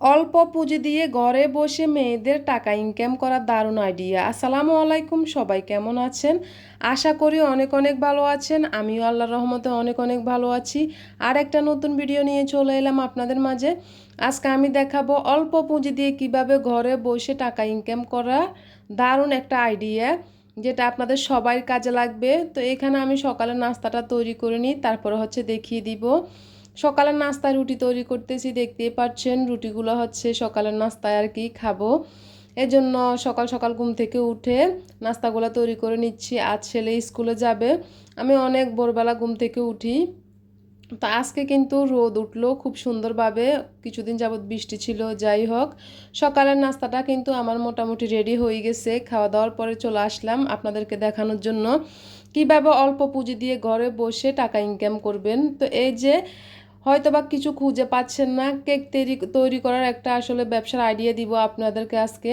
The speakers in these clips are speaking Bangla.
অল্প পুঁজি দিয়ে ঘরে বসে মেয়েদের টাকা ইনকাম করার দারুণ আইডিয়া আসসালামু আলাইকুম, সবাই কেমন আছেন? আশা করি অনেক অনেক ভালো আছেন। আমিও আল্লাহর রহমতে অনেক অনেক ভালো আছি। আর একটা নতুন ভিডিও নিয়ে চলে এলাম আপনাদের মাঝে। আজকে আমি দেখাবো অল্প পুঁজি দিয়ে কীভাবে ঘরে বসে টাকা ইনকাম করা দারুণ একটা আইডিয়া যেটা আপনাদের সবাই কাজে লাগবে। তো এখানে আমি সকালের নাস্তাটা তৈরি করে নিই, তারপরে হচ্ছে দেখিয়ে দিব। সকালের নাস্তায় রুটি তৈরি করতেছি দেখতেই পাচ্ছেন রুটিগুলো হচ্ছে সকালের নাস্তায় আর কি খাব। এজন্য সকাল সকাল ঘুম থেকে উঠে নাস্তাগুলো তৈরি করে নিচ্ছি। আজ ছেলে স্কুলে যাবে। আমি অনেক ভোরবেলা ঘুম থেকে উঠি। তো আজকে কিন্তু রোদ উঠল খুব সুন্দরভাবে। কিছুদিন যাবৎ বৃষ্টি ছিল, যাই হোক। সকালের নাস্তাটা কিন্তু আমার মোটামুটি রেডি হয়ে গেছে। খাওয়া দাওয়ার পরে চলে আসলাম আপনাদেরকে দেখানোর জন্য। কীভাবে অল্প পুঁজি দিয়ে ঘরে বসে টাকা ইনকাম করবেন? তো এই যে হয়তো বা কিছু খুঁজে পাচ্ছেন না। কেক তৈরি তৈরি করার একটা আসলে ব্যবসার আইডিয়া দিব আপনাদেরকে আজকে।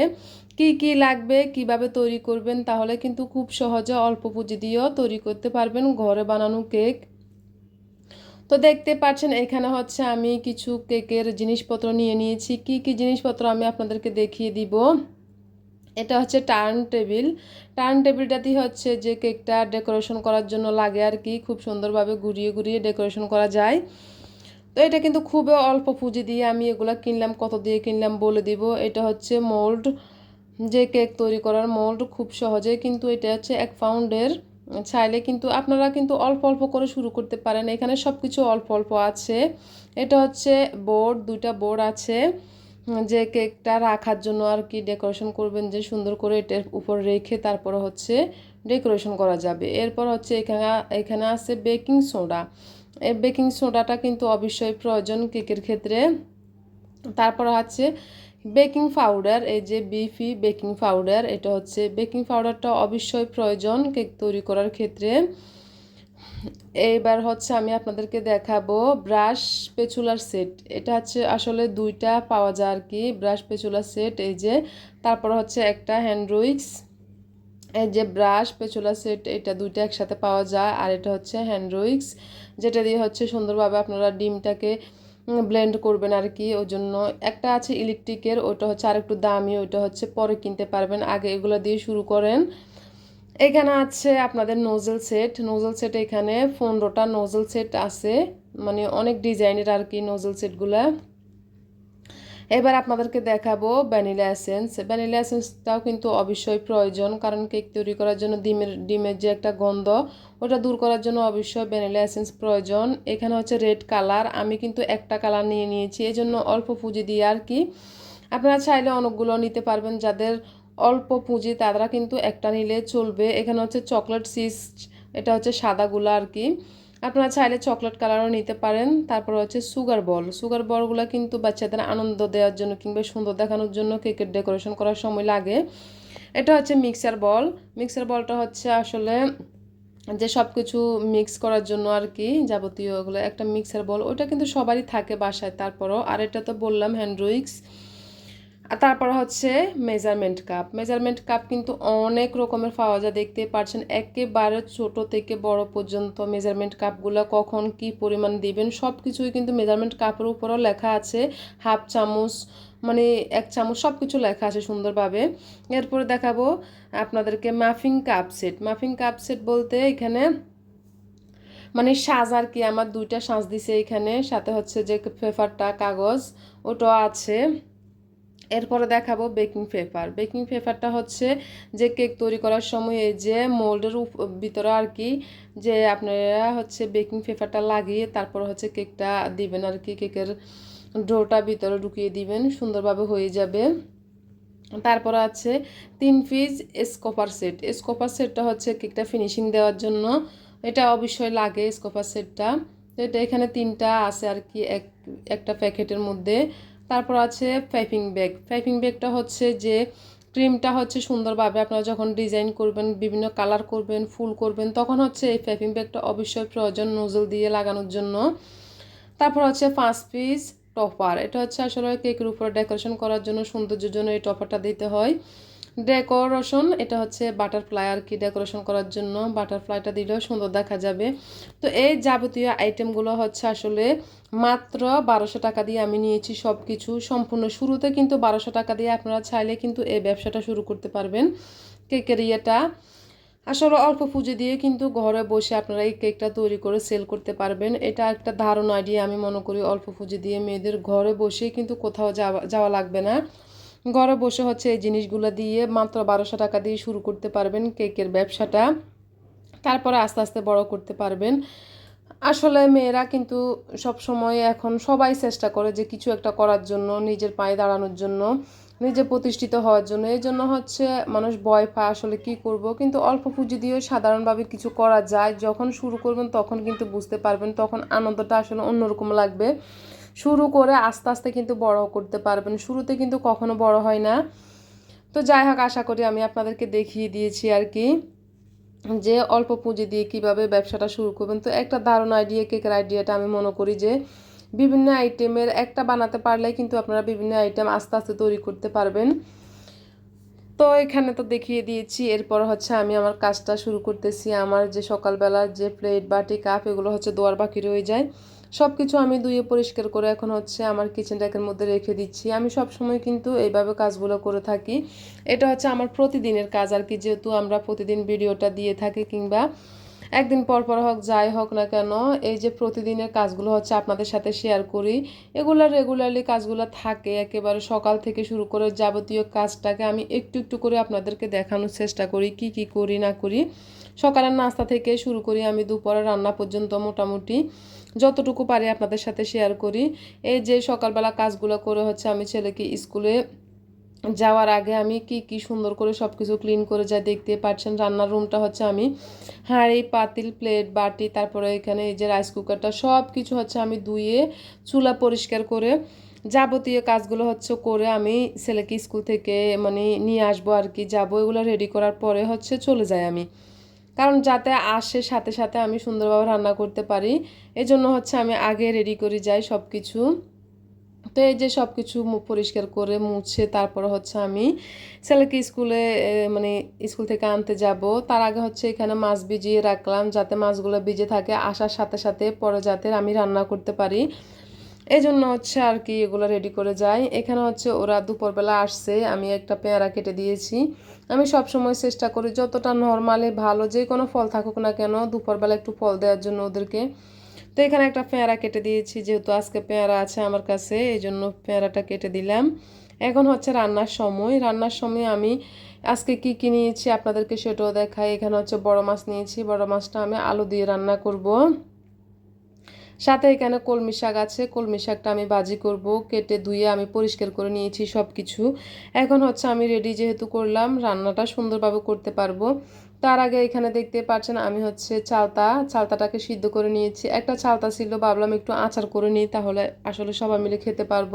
কি কি লাগবে, কীভাবে তৈরি করবেন, তাহলে কিন্তু খুব সহজে অল্প পুঁজি দিয়েও তৈরি করতে পারবেন ঘরে বানানো কেক। তো দেখতে পাচ্ছেন, এখানে হচ্ছে আমি কিছু কেকের জিনিসপত্র নিয়ে নিয়েছি। কি কি জিনিসপত্র আমি আপনাদেরকে দেখিয়ে দিব? এটা হচ্ছে টার্ন টেবিল টার্ন টেবিলটাতেই হচ্ছে যে কেকটা ডেকোরেশন করার জন্য লাগে আর কি। খুব সুন্দরভাবে ঘুরিয়ে ঘুরিয়ে ডেকোরেশন করা যায়। তো এটা কিন্তু খুবই অল্প পুঁজি দিয়ে আমি এগুলো কিনলাম, কত দিয়ে কিনলাম বলে দিব। এটা হচ্ছে মোল্ড যে কেক তৈরি করার মোল্ড খুব সহজে, কিন্তু এটা হচ্ছে এক পাউন্ডের। চাইলে কিন্তু আপনারা কিন্তু অল্প অল্প করে শুরু করতে পারেন, এখানে সব কিছু অল্প অল্প আছে। এটা হচ্ছে বোর্ড দুইটা বোর্ড আছে। যে কেকটা রাখার জন্য আর কি ডেকোরেশন করবেন, যে সুন্দর করে এটার উপর রেখে তারপরে হচ্ছে ডেকোরেশন করা যাবে। এরপর হচ্ছে এখানে এখানে আছে বেকিং সোডা এই বেকিং সোডাটা কিন্তু অবশ্যই প্রয়োজন কেকের ক্ষেত্রে। তারপর হচ্ছে বেকিং পাউডার, এই যে বিফি বেকিং পাউডার, এটা হচ্ছে বেকিং পাউডারটা অবশ্যই প্রয়োজন কেক তৈরি করার ক্ষেত্রে। এইবার হচ্ছে আমি আপনাদেরকে দেখাবো ব্রাশ পেচুলার সেট। এটা হচ্ছে আসলে দুইটা পাওয়া যায় আর কি, ব্রাশ পেচুলার সেট, এই যে তারপর হচ্ছে একটা হ্যান্ড রুইক্স, এই যে ব্রাশ পেচুলা সেট, এটা দুইটা একসাথে পাওয়া যায়। আর এটা হচ্ছে হ্যান্ড রুইক্স যেটা দিয়ে হচ্ছে সুন্দরভাবে আপনারা ডিমটাকে ব্লেন্ড করবেন আর কি ওই জন্য একটা আছে ইলেকট্রিকের ওটা হচ্ছে আর একটু দামি, ওইটা হচ্ছে পরে কিনতে পারবেন। আগে এগুলো দিয়ে শুরু করেন। এখানে আছে আপনাদের নোজেল সেট নোজেল সেট এখানে পনেরোটা নোজেল সেট আছে। মানে অনেক ডিজাইনের আর কি নোজেল সেটগুলো এবার আপনাদেরকে দেখাবো ভ্যানিলা এসেন্স। ভ্যানিলা এসেন্সটাও কিন্তু অবশ্যই প্রয়োজন, কারণ কেক তৈরি করার জন্য ডিমের ডিমের যে একটা গন্ধ, ওটা দূর করার জন্য অবশ্যই ভ্যানিলা এসেন্স প্রয়োজন। এখানে হচ্ছে রেড কালার, আমি কিন্তু একটা কালার নিয়ে নিয়েছি এই জন্য অল্প পুঁজি দিয়ে আর কি। আপনারা চাইলে অনেকগুলো নিতে পারবেন, যাদের অল্প পুঁজি তারা কিন্তু একটা নিলে চলবে। এখানে হচ্ছে চকলেট সিস এটা হচ্ছে সাদাগুলো আর কি। আপনারা চাইলে চকলেট কালারও নিতে পারেন। তারপর হচ্ছে সুগার বল সুগার বলগুলো কিন্তু বাচ্চাদের আনন্দ দেওয়ার জন্য কিংবা সুন্দর দেখানোর জন্য কেকের ডেকোরেশন করার সময় লাগে। এটা হচ্ছে মিক্সার বল মিক্সার বলটা হচ্ছে আসলে যে সব কিছু মিক্স করার জন্য আর কি যাবতীয় ওগুলো। একটা মিক্সার বল ওইটা কিন্তু সবারই থাকে বাসায়। তারপরও আর এটা তো বললাম হ্যান্ড্রুইক্স আর তারপর হচ্ছে মেজারমেন্ট কাপ মেজারমেন্ট কাপ কিন্তু অনেক রকমের পাওয়া যায়। দেখতে পাচ্ছেন একেবারে ছোট থেকে বড় পর্যন্ত মেজারমেন্ট কাপগুলো কখন কি পরিমাণ দিবেন সব কিছুই কিন্তু মেজারমেন্ট কাপের উপরও লেখা আছে। হাফ চামচ মানে এক চামচ সব কিছু লেখা আছে সুন্দরভাবে। এরপরে দেখাবো আপনাদেরকে muffin cup set muffin cup set বলতে এখানে মানে সাজ আর কি আমার দুইটা সাজ দিছে এখানে, সাথে হচ্ছে যে পেপারটা কাগজ, ওটাও আছে। এরপরে দেখাবো বেকিং পেপার। বেকিং পেপারটা হচ্ছে যে কেক তৈরি করার সময় এই যে মোল্ডের ভিতরে আর কি যে আপনারা হচ্ছে বেকিং পেপারটা লাগিয়ে তারপর হচ্ছে কেকটা দিবেন আর কি, কেকের ডোটা ভিতরে ঢুকিয়ে দিবেন, সুন্দরভাবে হয়ে যাবে। তারপর আছে তিন পিস স্কোপার সেট। স্কোপার সেটটা হচ্ছে কেকটা ফিনিশিং দেওয়ার জন্য। এটা অবশ্যই লাগে স্কোপার সেটটা। এটা এখানে তিনটা আছে আর কি, এক একটা প্যাকেটের মধ্যে। তারপর আছে পাইপিং ব্যাগ পাইপিং ব্যাগটা হচ্ছে যে ক্রিমটা হচ্ছে সুন্দরভাবে আপনারা যখন ডিজাইন করবেন, বিভিন্ন কালার করবেন, ফুল করবেন, তখন হচ্ছে এই পাইপিং ব্যাগটা অবশ্যই প্রয়োজন নজল দিয়ে লাগানোর জন্য। তারপর হচ্ছে পাঁচ পিস টপার এটা হচ্ছে আসলে কেকের উপরে ডেকোরেশন করার জন্য, সৌন্দর্যের জন্য এই টপারটা দিতে হয়। ডেকোরেশন এটা হচ্ছে বাটারফ্লাই আর কি ডেকোরেশন করার জন্য। বাটারফ্লাইটা দিলেও সুন্দর দেখা যাবে। তো এই যাবতীয় আইটেমগুলো হচ্ছে আসলে মাত্র বারোশো টাকা দিয়ে আমি নিয়েছি সব কিছু সম্পূর্ণ শুরুতে কিন্তু বারোশো টাকা দিয়ে আপনারা চাইলে কিন্তু এই ব্যবসাটা শুরু করতে পারবেন। কেকের ইয়েটা। আসলে অল্প পুঁজি দিয়ে কিন্তু ঘরে বসে আপনারা এই কেকটা তৈরি করে সেল করতে পারবেন। এটা একটা ধারণা আইডিয়া আমি মনে করি অল্প পুঁজি দিয়ে মেয়েদের ঘরে বসে কিন্তু কোথাও যাওয়া যাওয়া লাগবে না। ঘরে বসে হচ্ছে এই জিনিসগুলো দিয়ে মাত্র বারোশো টাকা দিয়ে শুরু করতে পারবেন কেকের ব্যবসাটা। তারপরে আস্তে আস্তে বড় করতে পারবেন। আসলে মেয়েরা কিন্তু সব সময় এখন সবাই চেষ্টা করে যে কিছু একটা করার জন্য, নিজের পায়ে দাঁড়ানোর জন্য, নিজে প্রতিষ্ঠিত হওয়ার জন্য। এই জন্য হচ্ছে মানুষ ভয় পায় আসলে কি করব। কিন্তু অল্প পুঁজি দিয়েও সাধারণভাবে কিছু করা যায়। যখন শুরু করবেন তখন কিন্তু বুঝতে পারবেন, তখন আনন্দটা আসলে অন্যরকম লাগবে। শুরু করে আস্তে আস্তে কিন্তু বড় করতে পারবেন। শুরুতে কিন্তু কখনো বড় হয় না। তো যাই হোক, আশা করি আমি আপনাদেরকে দেখিয়ে দিয়েছি আর কি, যে অল্প পুঁজি দিয়ে কীভাবে ব্যবসাটা শুরু করবেন। তো একটা দারুণ আইডিয়া কেকের আইডিয়াটা আমি মনে করি যে, বিভিন্ন আইটেমের একটা বানাতে পারলে কিন্তু আপনারা বিভিন্ন আইটেম আস্তে আস্তে তৈরি করতে পারবেন। তো এখানে তো দেখিয়ে দিয়েছি, এরপর হচ্ছে আমি আমার কাজটা শুরু করতেছি। আমার যে সকালবেলার যে প্লেট বাটি কাপ এগুলো হচ্ছে দোয়ার বাকি রয়ে যায়। সব কিছু আমি ধুয়ে পরিষ্কার করে এখন হচ্ছে আমার কিচেন ট্যাকের মধ্যে রেখে দিচ্ছি। আমি সব সময় কিন্তু এইভাবে কাজগুলো করে থাকি। এটা হচ্ছে আমার প্রতিদিনের কাজ আর কি, যেহেতু আমরা প্রতিদিন ভিডিওটা দিয়ে থাকি কিংবা একদিন পর পর হোক, যাই হোক না কেন, এই যে প্রতিদিনের কাজগুলো হচ্ছে আপনাদের সাথে শেয়ার করি, এগুলো রেগুলারলি কাজগুলো থাকে। একেবারে সকাল থেকে শুরু করে যাবতীয় কাজটাকে আমি একটু একটু করে আপনাদেরকে দেখানোর চেষ্টা করি, কি কি করি না করি। সকালের নাস্তা থেকে শুরু করি আমি, দুপুরে রান্না পর্যন্ত মোটামুটি। যতটুকু পারি আপনাদের সাথে শেয়ার করি। এই যে সকালবেলা কাজগুলো করে হচ্ছে আমি ছেলেকে স্কুলে যাওয়ার আগে আমি কি কি সুন্দর করে সব কিছু ক্লিন করে যা দেখতে পাচ্ছেন রান্নার রুমটা হচ্ছে আমি হাঁড়ি, পাতিল প্লেট বাটি, তারপরে এখানে এই যে রাইস কুকারটা সব কিছু হচ্ছে আমি ধুয়ে, চুলা পরিষ্কার করে যাবতীয় কাজগুলো হচ্ছে করে আমি ছেলেকে স্কুল থেকে মানে নিয়ে আসব আর কি। যাব, এগুলো রেডি করার পরে হচ্ছে চলে যাই আমি। কারণ যাতে আসে সাথে সাথে আমি সুন্দরভাবে রান্না করতে পারি, এজন্য হচ্ছে আমি আগে রেডি করে যাই সব কিছু তো এই যে সব কিছু পরিষ্কার করে মুছে তারপরে হচ্ছে আমি ছেলেকে স্কুলে মানে স্কুল থেকে আনতে যাব। তার আগে হচ্ছে এখানে মাছ ভিজিয়ে রাখলাম যাতে মাছগুলো ভিজে থাকে, আসার সাথে সাথে পরে যাতে আমি রান্না করতে পারি। এই জন্য হচ্ছে আর কি এগুলো রেডি করে যাই। এখানে হচ্ছে ওরা দুপুরবেলা আসছে, আমি একটা পেয়ারা কেটে দিয়েছি। আমি সব সময় চেষ্টা করি যতটা নর্মালি ভালো যে কোনো ফল থাকুক না কেন, দুপুরবেলা একটু ফল দেওয়ার জন্য ওদেরকে। তো এখানে একটা পেয়ারা কেটে দিয়েছি, যেহেতু আজকে পেয়ারা আছে আমার কাছে এই জন্য পেয়ারাটা কেটে দিলাম। এখন হচ্ছে রান্নার সময়। রান্নার সময় আমি আজকে কি কি নিয়েছি আপনাদেরকে সেটাও দেখাই। এখানে হচ্ছে বড় মাছ নিয়েছি। বড় মাছটা আমি আলু দিয়ে রান্না করব। সাথে এখানে কলমি শাক আছে। কলমি শাকটা আমি বাজি করব, কেটে ধুয়ে আমি পরিষ্কার করে নিয়েছি সব কিছু এখন হচ্ছে আমি রেডি যেহেতু করলাম, রান্নাটা সুন্দরভাবে করতে পারব। তার আগে এখানে দেখতে পাচ্ছেন আমি হচ্ছে চালতা, চালতাটাকে সিদ্ধ করে নিয়েছি। একটা চালতা ছিল, ভাবলাম একটু আচার করে নিই, তাহলে আসলে সবাই মিলে খেতে পারব।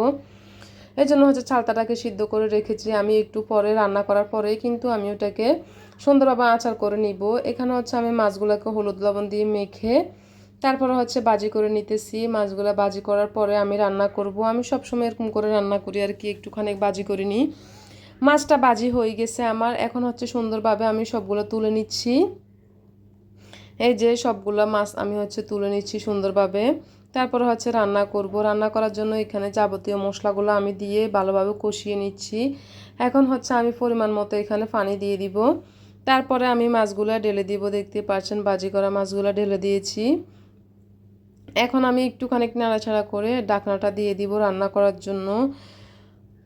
এই জন্য হচ্ছে চালতাটাকে সিদ্ধ করে রেখেছি। আমি একটু পরে রান্না করার পরেই কিন্তু আমি ওটাকে সুন্দরভাবে আচার করে নিব। এখানে হচ্ছে আমি মাছগুলোকে হলুদ লবণ দিয়ে মেখে তারপরে হচ্ছে বাজি করে নিতেছি, মাছগুলো বাজি করার পরে আমি রান্না করব। আমি সবসময় এরকম করে রান্না করি আর কি, একটুখানি বাজি করে নিই। মাছটা বাজি হয়ে গেছে আমার, এখন হচ্ছে সুন্দরভাবে আমি সবগুলো তুলে নিচ্ছি। এই যে সবগুলো মাছ আমি হচ্ছে তুলে নিচ্ছি সুন্দরভাবে। তারপরে হচ্ছে রান্না করব। রান্না করার জন্য এখানে যাবতীয় মশলাগুলো আমি দিয়ে ভালোভাবে কষিয়ে নিচ্ছি। এখন হচ্ছে আমি পরিমাণ মতো এখানে পানি দিয়ে দিব। তারপরে আমি মাছগুলো ঢেলে দিব। দেখতে পাচ্ছেন বাজি করা মাছগুলো ঢেলে দিয়েছি। এখন আমি একটুখানি নাড়াছাড়া করে ডাকনাটা দিয়ে দিব রান্না করার জন্য।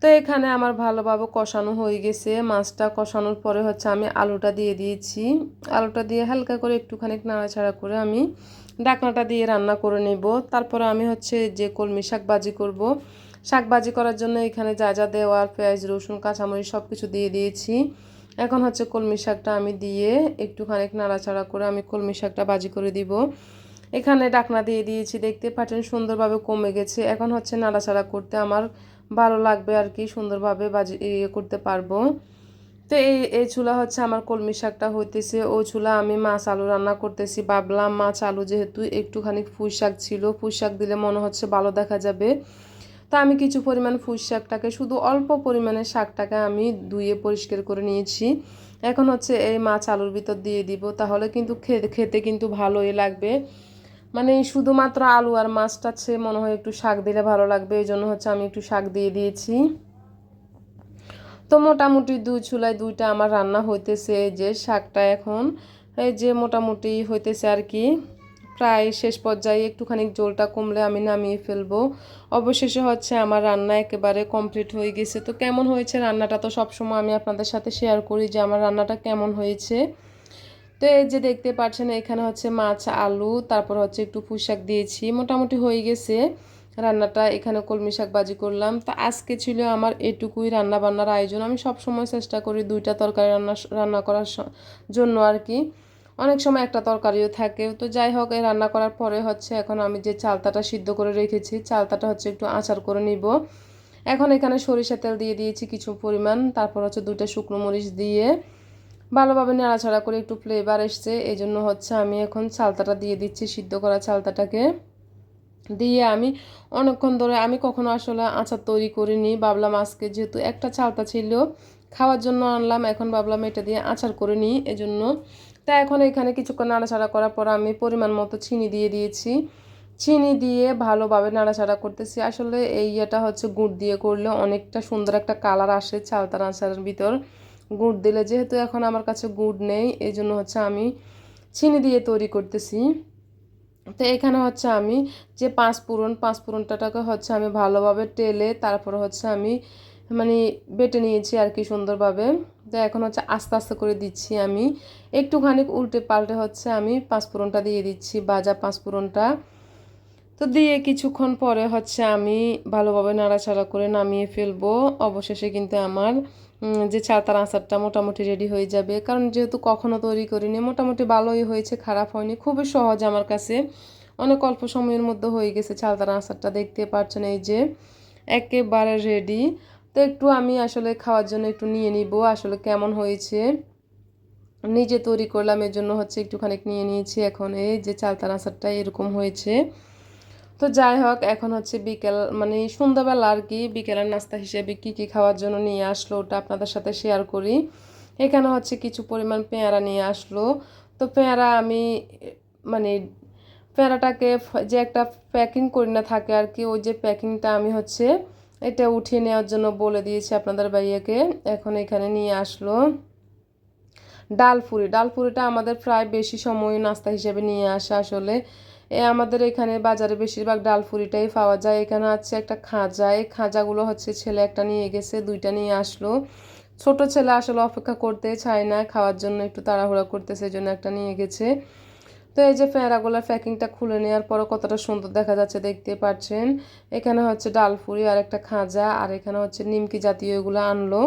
তো এখানে আমার ভালোভাবে কষানো হয়ে গেছে। মাছটা কষানোর পরে হচ্ছে আমি আলুটা দিয়ে দিয়েছি। আলুটা দিয়ে হালকা করে একটুখানি নাড়াছাড়া করে আমি ডাকনাটা দিয়ে রান্না করে নেব। তারপরে আমি হচ্ছে যে কলমি শাক বাজি করব। শাক বাজি করার জন্য এখানে যা যা দেওয়ার পেঁয়াজ, রসুন, কাঁচামরিচ সব কিছু দিয়ে দিয়েছি। এখন হচ্ছে কলমি শাকটা আমি দিয়ে একটুখানি নাড়াচাড়া করে আমি কলমি শাকটা বাজি করে দিব। এখানে ডাকনা দিয়ে দিয়েছি, দেখতে পাচ্ছেন সুন্দরভাবে কমে গেছে। এখন হচ্ছে নাড়াচাড়া করতে আমার ভালো লাগবে আর কি, সুন্দরভাবে বাজি ইয়ে করতে পারব। তো এই এই চুলা হচ্ছে আমার কলমি শাকটা হইতেছে। ও চুলা আমি মাছ আলু রান্না করতেছি। ভাবলাম মাছ আলু যেহেতু একটুখানি পুঁই শাক ছিল পুঁই শাক দিলে মনে হচ্ছে ভালো দেখা যাবে। তো আমি কিছু পরিমাণ ফুল শাকটাকে, শুধু অল্প পরিমাণে শাকটাকে আমি ধুয়ে পরিষ্কার করে নিয়েছি। এখন হচ্ছে এই মাছ আলুর ভিতর দিয়ে দিব, তাহলে কিন্তু খেতে খেতে কিন্তু ভালোই লাগবে। মানে শুধুমাত্র আলু আর মাছটা আছে মনে হয় একটু শাক দিলে ভালো লাগবে, এই জন্য হচ্ছে আমি একটু শাক দিয়ে দিয়েছি। তো মোটামুটি দুই চুলায় দুইটা আমার রান্না হইতেছে, যে শাকটা এখন, এই যে মোটামুটি হইতেছে আর কি। প্রায় শেষ পর্যায়ে একটুখানি জলটা কমলে আমি নামিয়ে ফেলব। অবশেষে হচ্ছে আমার রান্না একেবারে কমপ্লিট হয়ে গেছে। তো কেমন হয়েছে রান্নাটা তো সবসময় আমি আপনাদের সাথে শেয়ার করি যে আমার রান্নাটা কেমন হয়েছে। তো এই যে দেখতে পাচ্ছেন, এখানে হচ্ছে মাছ, আলু, তারপর হচ্ছে একটু পুশাক দিয়েছি। মোটামুটি হয়ে গেছে। রান্নাটা এখানে কলমি শাক বাজি করলাম। তো আজকে ছিল আমার এটুকুই রান্না বান্নার আয়োজন। আমি সব সময় চেষ্টা করি দুইটা তরকারি রান্না রান্না করার জন্য আর কি। অনেক সময় একটা তরকারিও থাকে। তো যাই হোক, এই রান্না করার পরে হচ্ছে এখন আমি যে চালতাটা সিদ্ধ করে রেখেছি, চালতাটা হচ্ছে একটু আচার করে নিব। এখন এখানে সরিষা তেল দিয়ে দিয়েছি কিছু পরিমাণ। তারপর হচ্ছে দুইটা শুকনো মরিচ দিয়ে ভালোভাবে নাড়াচাড়া করে একটু ফ্লেভার এসছে এই জন্য হচ্ছে আমি এখন চালতাটা দিয়ে দিচ্ছি, সিদ্ধ করা চালতাটাকে দিয়ে আমি অনেকক্ষণ ধরে আমি কখনো আসলে আচার তৈরি করিনি, ভাবলাম আজকে যেহেতু একটা চালতা ছিল, খাওয়ার জন্য আনলাম, এখন ভাবলাম এটা দিয়ে আচার করে নিই, এজন্য। তা এখন এখানে কিছুক্ষণ নাড়াচাড়া করার পর আমি পরিমাণ মতো চিনি দিয়ে দিয়েছি। চিনি দিয়ে ভালোভাবে নাড়াচাড়া করতেছি, আসলে এই ইয়েটা হচ্ছে গুড় দিয়ে করলে অনেকটা সুন্দর একটা কালার আসে চালতার আচারের ভিতর। গুড় দিলে, যেহেতু এখন আমার কাছে গুড় নেই এই জন্য হচ্ছে আমি চিনি দিয়ে তৈরি করতেছি। তো এখানে হচ্ছে আমি যে পাঁচ পুরন পাঁচ পুরনটাকে হচ্ছে আমি ভালোভাবে টেলে তারপর হচ্ছে আমি মানে বেটে নিয়েছি আর কি সুন্দরভাবে। তো এখন হচ্ছে আস্তে আস্তে করে দিচ্ছি আমি। একটুখানি উল্টে পাল্টে হচ্ছে আমি পাঁচ পাঁচফোড়নটা দিয়ে দিচ্ছি বাজা পাঁচ পাঁচফোড়নটা তো দিয়ে কিছুক্ষণ পরে হচ্ছে আমি ভালোভাবে নাড়াচাড়া করে নামিয়ে ফেলব। অবশেষে কিন্তু আমার যে ছাতার আচারটা মোটামুটি রেডি হয়ে যাবে। কারণ যেহেতু কখনো তৈরি করিনি, মোটামুটি ভালোই হয়েছে, খারাপ হয়নি। খুবই সহজ আমার কাছে। অনেক অল্প সময়ের মধ্যে হয়ে গেছে চালতার আচারটা, দেখতে পাচ্ছেন এই যে, একেবারে রেডি তো একটু আমি আসলে খাওয়ার জন্য একটু নিয়ে নিব, আসলে কেমন হয়েছে। নিজে তৈরি করলাম, এর জন্য হচ্ছে একটুখানি নিয়ে নিয়েছি। এখন এই যে চালতার আচারটা এরকম হয়েছে। তো যাই হোক, এখন হচ্ছে বিকেল মানে সন্ধ্যাবেলা আর কি, বিকেলের নাস্তা হিসেবে কি কি খাওয়ার জন্য নিয়ে আসলো ওটা আপনাদের সাথে শেয়ার করি। এখানে হচ্ছে কিছু পরিমাণ পেয়ারা নিয়ে আসলো। তো পেয়ারা আমি মানে পেয়ারাটাকে যে একটা প্যাকিং করি না থাকে আর কি, ওই যে প্যাকিংটা আমি হচ্ছে এটা উঠিয়ে নেওয়ার জন্য বলে দিয়েছি আপনাদের ভাইয়াকে। এখন এখানে নিয়ে আসলো ডালপুরি ডালপুরিটা আমাদের প্রায় বেশি সময় নাস্তা হিসেবে নিয়ে আসা আসলে। আমাদের এখানে বাজারে বেশিরভাগ ডাল ফুরিটাই পাওয়া যায়। এখানে আছে একটা খাঁজা। এই খাঁজাগুলো হচ্ছে ছেলে একটা নিয়ে গেছে, দুইটা নিয়ে আসলো। ছোট ছেলে আসলে অপেক্ষা করতে চায় না, খাওয়ার জন্য একটু তাড়াহুড়া করতেছে জন্য একটা নিয়ে গেছে। তো এই যে ফেঁড়াগুলোর প্যাকিংটা খুলে নেওয়ার পরও কতটা সুন্দর দেখা যাচ্ছে, দেখতে পাচ্ছেন। এখানে হচ্ছে ডালপুরি আর একটা খাঁজা, আর এখানে হচ্ছে নিমকি জাতীয় এগুলো আনলো।